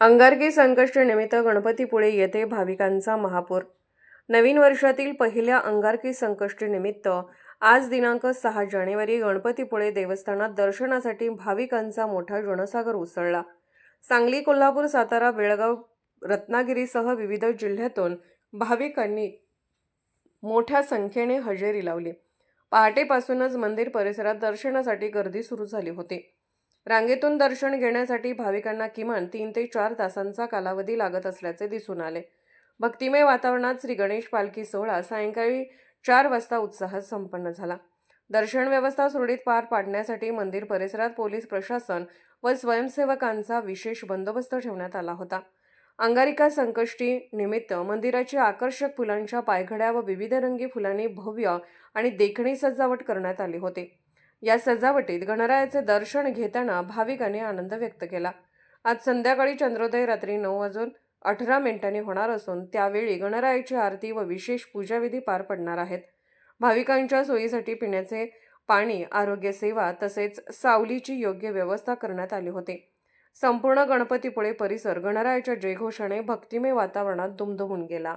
अंगारकी संकष्टीनिमित्त गणपतीपुळे येथे भाविकांचा महापूर. नवीन वर्षातील पहिल्या अंगारकी संकष्टीनिमित्त आज दिनांक सहा जानेवारी गणपतीपुळे देवस्थानात दर्शनासाठी भाविकांचा मोठा जनसागर उसळला. सांगली कोल्हापूर सातारा बेळगाव रत्नागिरीसह विविध जिल्ह्यातून भाविकांनी मोठ्या संख्येने हजेरी लावली. पहाटेपासूनच मंदिर परिसरात दर्शनासाठी गर्दी सुरू झाली होती. रांगेतून दर्शन घेण्यासाठी भाविकांना किमान तीन ते चार तासांचा कालावधी लागत असल्याचे दिसून आले. भक्तिमय वातावरणात श्री गणेश पालखी सोहळा सायंकाळी चार वाजता उत्साहात संपन्न झाला. दर्शन व्यवस्था सुरळीत पार पाडण्यासाठी मंदिर परिसरात पोलीस प्रशासन व स्वयंसेवकांचा विशेष बंदोबस्त ठेवण्यात आला होता. अंगारिका संकष्टी निमित्त मंदिराची आकर्षक फुलांच्या पायघड्या व विविध रंगी फुलांनी भव्य आणि देखणी सजावट करण्यात आली होती. या सजावटीत गणरायाचे दर्शन घेताना भाविकांनी आनंद व्यक्त केला. आज संध्याकाळी चंद्रोदय रात्री नऊ वाजून अठरा मिनिटांनी होणार असून त्यावेळी गणरायाची आरती व विशेष पूजाविधी पार पडणार आहेत. भाविकांच्या सोयीसाठी पिण्याचे पाणी आरोग्य सेवा तसेच सावलीची योग्य व्यवस्था करण्यात आली होती. संपूर्ण गणपतीपुळे परिसर गणरायाच्या जयघोषाने भक्तिमय वातावरणात दुमदुमून गेला.